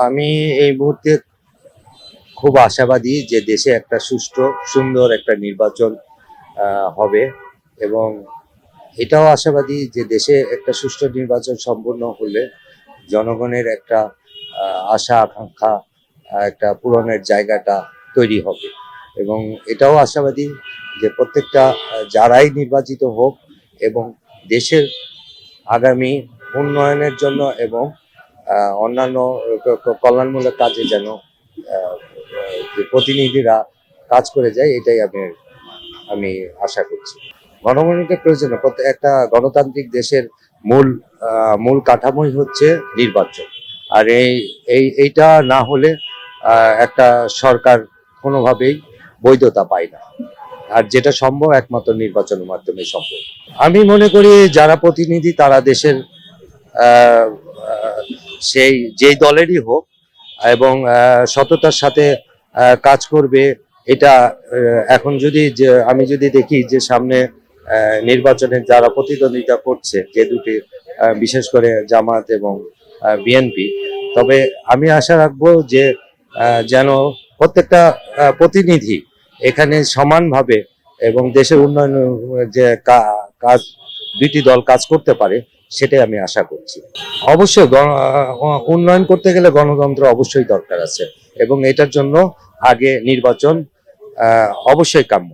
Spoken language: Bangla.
আমি এই মুহূর্তে খুব আশাবাদী যে দেশে একটা সুষ্ঠু, সুন্দর একটা নির্বাচন হবে এবং এটাও আশাবাদী যে দেশে একটা সুষ্ঠু নির্বাচন সম্পূর্ণ হলে জনগণের একটা আশা, আকাঙ্ক্ষা একটা পূরণের জায়গাটা তৈরি হবে এবং এটাও আশাবাদী যে প্রত্যেকটা যারাই নির্বাচিত হোক এবং দেশের আগামী উন্নয়নের জন্য এবং অন্যান্য কল্যাণমূলক কাজে যেন প্রতিনিধিরা কাজ করে যায়, এটাই আমি আমি আশা করছি। গণগণিতের প্রয়োজন। একটা গণতান্ত্রিক দেশের মূল মূল কাঠামোই হচ্ছে নির্বাচন। আর এই এই, এইটা না হলে একটা সরকার কোনোভাবেই বৈধতা পায় না। আর যেটা সম্ভব, একমাত্র নির্বাচনের মাধ্যমে সম্ভব। আমি মনে করি, যারা প্রতিনিধি, তারা দেশের সেই, যেই দলেরই হোক, এবং সততার সাথে কাজ করবে, এটা এখন যদি যে, আমি যদি দেখি যে সামনে নির্বাচনে যারা প্রতিদ্বন্দ্বিতা করছে, যে দুটি বিশেষ করে জামাত এবং বিএনপি, তবে আমি আশা রাখব যে যেন প্রত্যেকটা প্রতিনিধি এখানে সমানভাবে এবং দেশের উন্নয়ন, যে কাজ, দুইটি দল কাজ করতে পারে সেটাই আমি আশা করছি। অবশ্যই উন্নয়ন করতে গেলে গণতন্ত্র অবশ্যই দরকার আছে এবং এটার জন্য আগে নির্বাচন অবশ্যই কাম্য।